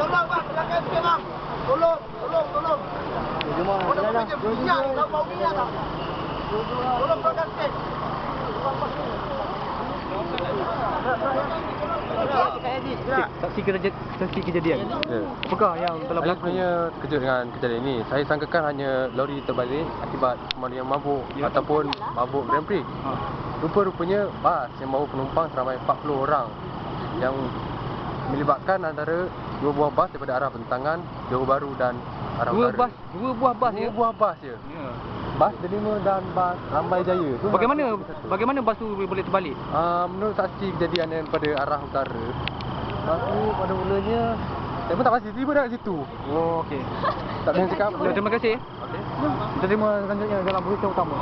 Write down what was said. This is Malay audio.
tolong bang, belakang sikit bang. Tolong, tolong, tolong. Jom mana Jom ah. Jom ah. Jom ah. Jom ah. Jom ah. Saksi kerja saksi kejadian. Ya. Apakah yang telah berlaku? Saya kerja dengan kejadian ini. Saya sangkakan hanya lori terbalik akibat kemarin yang mabuk ya. ataupun mabuk Grand Prix. Ha. Rupa-rupanya bas yang bawa penumpang seramai 40 orang yang melibatkan antara dua buah bas daripada arah bentangan, Johor Bahru dan arah Dua utara. bas, dua buah bas Dua ya. buah bas je. Ya. Bas Delima dan bas Rambai Jaya. Tu Bagaimana bagaimana bas tu boleh terbalik? Uh, menurut saksi kejadian yang pada arah utara Bas tu pada mulanya Saya pun tak pasti tiba dah kat situ Oh, okey. Tak boleh cakap Terima kasih. okay. Kita terima selanjutnya dalam berita utama.